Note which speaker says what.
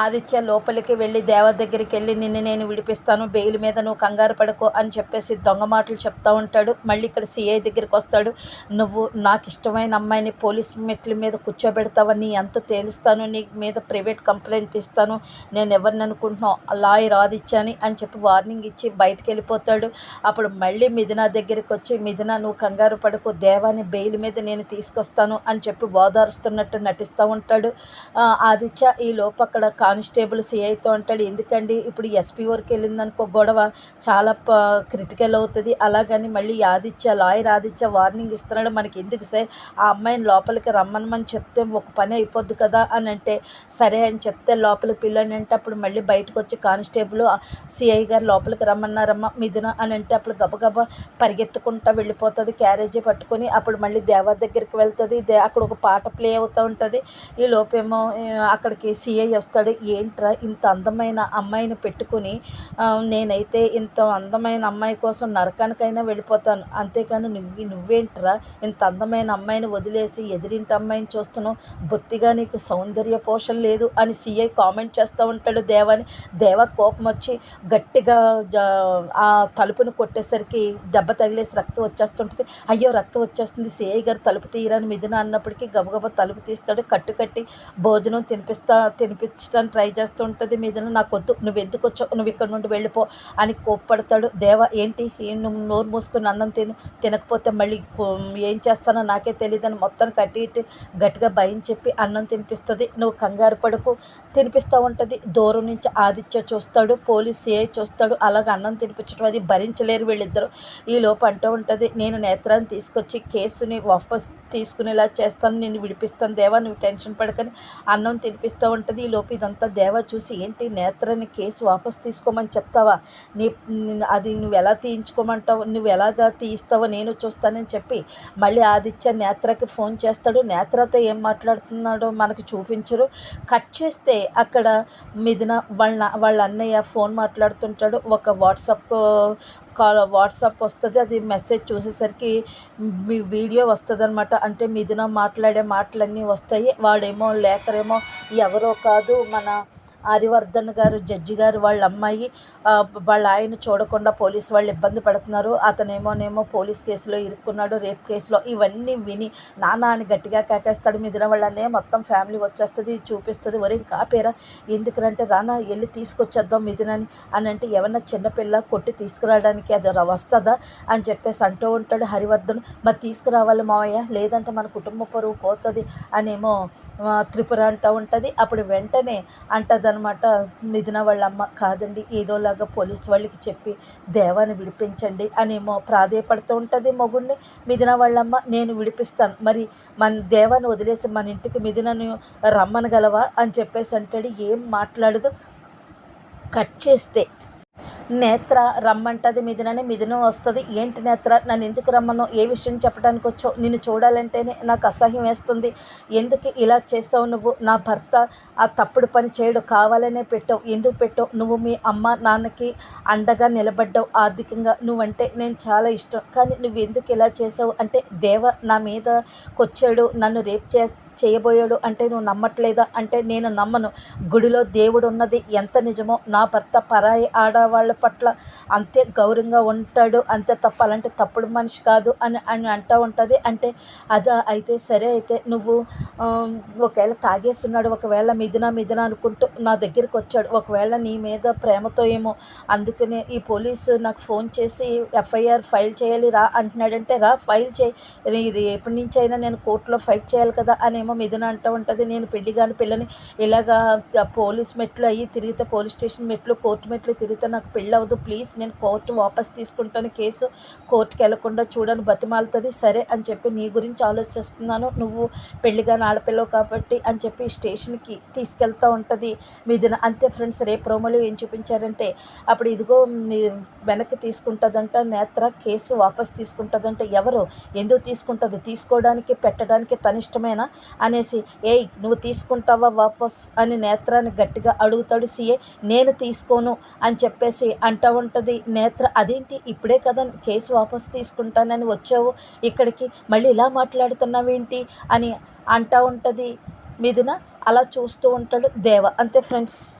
Speaker 1: ఆదిత్య లోపలికి వెళ్ళి దేవత దగ్గరికి వెళ్ళి నిన్ను నేను విడిపిస్తాను బెయిల్ మీద నువ్వు కంగారు పడకు అని చెప్పేసి దొంగ మాటలు చెప్తా ఉంటాడు. మళ్ళీ ఇక్కడ సిఐ దగ్గరికి వస్తాడు. నువ్వు నాకు ఇష్టమైన అమ్మాయిని పోలీస్ మెట్ల మీద కూర్చోబెడతావని ఎంత తేలుస్తాను నీ మీద ప్రైవేట్ కంప్లైంట్ ఇస్తాను నేను ఎవరిని అనుకుంటున్నావు లాయర్ ఆదిత్యని అని చెప్పి వార్నింగ్ ఇచ్చి బయటకు వెళ్ళిపోతాడు. అప్పుడు మళ్ళీ మిథున దగ్గరికి వచ్చి మిథున నువ్వు కంగారు పడకు దేవాని బెయిల్ మీద నేను తీసుకొస్తాను అని చెప్పి ఓదారుస్తున్నట్టు నటిస్తూ ఉంటాడు. ఆదిత్య ఈ లోపు అక్కడ కానిస్టేబుల్ సిఐతో అంటాడు ఎందుకండి? ఇప్పుడు ఎస్పీ వరకు వెళ్ళిందనుకో గొడవ చాలా క్రిటికల్ అవుతుంది. అలాగని మళ్ళీ ఆదిత్య లాయర్ ఆదిత్య వార్నింగ్ ఇస్తున్నాడు. మనకి ఎందుకు సార్? ఆ అమ్మాయిని లోపలికి రమ్మనమని చెప్తే ఒక పని అయిపోద్ది కదా అని అంటే సరే అని చెప్తే లోపలి పిల్లని అంటే అప్పుడు మళ్ళీ బయటకు వచ్చి కానిస్టేబుల్ సిఐ గారు లోపలికి రమ్మన్నారమ్మా మిథున అని అంటే అప్పుడు గబగబా పరిగెత్తుకుంటా వెళ్ళిపోతుంది క్యారేజీ పట్టుకొని అప్పుడు మళ్ళీ దేవా దగ్గరికి వెళ్తుంది. దే అక్కడ ఒక పాట ప్లే అవుతూ ఉంటుంది. ఈ లోపేమో అక్కడికి సిఐ వస్తాడు. ఏంట్రా ఇంత అందమైన అమ్మాయిని పెట్టుకుని నేనైతే ఇంత అందమైన అమ్మాయి కోసం నరకానికైనా వెళ్ళిపోతాను. అంతేకాని నువ్వు నువ్వేంట్రా ఇంత అందమైన అమ్మాయిని వదిలేసి ఎదిరింటి అమ్మాయిని చూస్తున్నావు? బొత్తిగా నీకు సౌందర్య పోషణ లేదు అని సిఐ కామెంట్ చేస్తూ ఉంటాడు దేవాని. దేవ కోపం వచ్చి గట్టిగా జ- ఆ తలుపును కొట్టేసరికి దెబ్బ తగిలేసి రక్తం వచ్చేస్తుంటుంది. అయ్యో రక్తం వచ్చేస్తుంది. సిఐ గారు తలుపు తీయరాని మిథున అన్నప్పటికీ గబగబా తలుపు తీస్తాడు. కట్టు కట్టి భోజనం తినిపిస్తా తినిపించడానికి ట్రై చేస్తూ ఉంటుంది మీద నాకు వద్దు నువ్వు ఎందుకు వచ్చావు నువ్వు ఇక్కడ నుండి వెళ్ళిపో అని కోప్పడతాడు. దేవ ఏంటి? ఏం నువ్వు నోరు మూసుకుని అన్నం తిను తినకపోతే మళ్ళీ ఏం చేస్తానో నాకే తెలియదని మొత్తం కట్టి ఇట్టి గట్టిగా భయం చెప్పి అన్నం తినిపిస్తుంది. నువ్వు కంగారు పడకు తినిపిస్తూ ఉంటుంది. దూరం నుంచి ఆదిత్య చూస్తాడు పోలీస్ ఏ చూస్తాడు అలాగ అన్నం తినిపించడం అది భరించలేరు వీళ్ళిద్దరు. ఈ లోపు అంటూ ఉంటుంది నేను నేత్రాన్ని తీసుకొచ్చి కేసుని వాపస్ తీసుకునేలా చేస్తాను నేను విడిపిస్తాను దేవా నువ్వు టెన్షన్ పడకని అన్నం తినిపిస్తూ ఉంటుంది. ఈ లోపు అంతా దేవా చూసి ఏంటి నేత్రని కేసు వాపస్ తీసుకోమని చెప్తావా? నీ అది నువ్వు ఎలా తీయించుకోమంటావు? నువ్వు ఎలాగా తీయిస్తావో నేను చూస్తానని చెప్పి మళ్ళీ ఆదిత్య నేత్రకి ఫోన్ చేస్తాడు. నేత్రతో ఏం మాట్లాడుతున్నాడో మనకు చూపించరు. కట్ చేస్తే అక్కడ మిథున వాళ్ళ వాళ్ళ అన్నయ్య ఫోన్ మాట్లాడుతుంటాడు. ఒక వాట్సాప్ కాల్ వాట్సాప్ వస్తుంది అది మెసేజ్ చూసేసరికి మీ వీడియో వస్తుంది అనమాట అంటే మీదిన మాట్లాడే మాటలన్నీ వస్తాయి. వాడేమో లేకరేమో ఎవరో కాదు మన హరివర్ధన్ గారు జడ్జి గారు వాళ్ళ అమ్మాయి వాళ్ళ ఆయన చూడకుండా పోలీస్ వాళ్ళు ఇబ్బంది పడుతున్నారు. అతనేమోనేమో పోలీస్ కేసులో ఇరుక్కున్నాడు రేప్ కేసులో. ఇవన్నీ విని నాన్న అని గట్టిగా కేకేస్తాడు. మిదిన వాళ్ళనే మొత్తం ఫ్యామిలీ వచ్చేస్తుంది చూపిస్తుంది. ఒరే కాపేరా. ఎందుకంటే రానా వెళ్ళి తీసుకొచ్చేద్దాం మిదినని అని అంటే ఏమన్నా చిన్నపిల్ల కొట్టి తీసుకురావడానికి అది వస్తుందా అని చెప్పేసి అంటూ ఉంటాడు హరివర్ధన్. మరి తీసుకురావాలి మావయ్య లేదంటే మన కుటుంబ పొరుగు పోతుంది అనేమో త్రిపుర అంటూ ఉంటుంది. అప్పుడు వెంటనే అనమాట మిథున వాళ్ళ అమ్మ కాదండి ఏదోలాగా పోలీస్ వాళ్ళకి చెప్పి దేవాన్ని విడిపించండి అనేమో ప్రాధేయపడుతూ ఉంటుంది మొగుడిని మిథున వాళ్ళమ్మ నేను విడిపిస్తాను. మరి మన దేవాన్ని వదిలేసి మన ఇంటికి మిథునను రమ్మనగలవా అని చెప్పేసి అంటాడు. ఏం మాట్లాడదు. కట్ చేస్తే నేత్ర రమ్మంటది మిథునని మిథున వస్తుంది. ఏంటి నేత్ర? నన్ను ఎందుకు రమ్మను ఏ విషయం చెప్పడానికి వచ్చావు? నిన్ను చూడాలంటేనే నాకు అసహ్యం వేస్తుంది. ఎందుకు ఇలా చేసావు నువ్వు? నా భర్త ఆ తప్పుడు పని చేయడు కావాలనే పెట్టావు. ఎందుకు పెట్టావు? నువ్వు మీ అమ్మ నాన్నకి అండగా నిలబడ్డావు ఆర్థికంగా. నువ్వంటే నేను చాలా ఇష్టం. కానీ నువ్వు ఎందుకు ఇలా చేసావు? అంటే దేవ నా మీదకొచ్చాడు. నన్ను రేప్ చే చేయబోయాడు అంటే నువ్వు నమ్మట్లేదా? అంటే నేను నమ్మను. గుడిలో దేవుడు ఉన్నది ఎంత నిజమో నా భర్త పరాయి ఆడవాళ్ళ పట్ల అంతే గౌరవంగా ఉంటాడు అంతే తప్ప అలాంటి తప్పుడు మనిషి కాదు అని అని అంటూ ఉంటుంది. అంటే అదా అయితే సరే అయితే నువ్వు ఒకవేళ తాగేస్తున్నాడు ఒకవేళ మిథున మిదినా అనుకుంటూ నా దగ్గరికి వచ్చాడు ఒకవేళ నీ మీద ప్రేమతో ఏమో అందుకనే ఈ పోలీసు నాకు ఫోన్ చేసి ఎఫ్ఐఆర్ ఫైల్ చేయాలి రా అంటున్నాడంటే రా ఫైల్ చేయి. రే- రేపటి నుంచి అయినా నేను కోర్టులో ఫైట్ చేయాలి కదా అనేమో మిథున అంటూ ఉంటుంది నేను పెళ్ళి కాని పిల్లని ఇలాగా పోలీస్ మెట్లు అయ్యి తిరిగితే పోలీస్ స్టేషన్ మెట్లు కోర్టు మెట్లు తిరిగితే నాకు పెళ్ళి అవ్వదు ప్లీజ్ నేను కోర్టు వాపస్ తీసుకుంటాను. కేసు కోర్టుకి వెళ్ళకుండా చూడని బతిమాలుతుంది. సరే అని చెప్పి నీ గురించి ఆలోచిస్తున్నాను. నువ్వు పెళ్ళి కాని ఆడపిల్లవు కాబట్టి అని చెప్పి స్టేషన్కి తీసుకెళ్తూ ఉంటుంది. మిథున అంతే ఫ్రెండ్స్ రేపు ప్రోమోలో ఏం చూపించారంటే అప్పుడు ఇదిగో వెనక్కి తీసుకుంటుందంట నేత్ర కేసు వాపస్ తీసుకుంటుందంట. ఎవరు? ఎందుకు తీసుకుంటుంది? తీసుకోవడానికి పెట్టడానికి తనిష్టమైన? అనేసి ఏయ్ నువ్వు తీసుకుంటావా వాపస్? అని నేత్రాన్ని గట్టిగా అడుగుతాడు సీఏ. నేను తీసుకోను అని చెప్పేసి అంటూ ఉంటుంది నేత్ర. అదేంటి? ఇప్పుడే కదా కేసు వాపస్ తీసుకుంటానని వచ్చావు. ఇక్కడికి మళ్ళీ ఇలా మాట్లాడుతున్నావేంటి? అని అంటూ ఉంటుంది మిథున. అలా చూస్తూ ఉంటాడు దేవ. అంతే ఫ్రెండ్స్.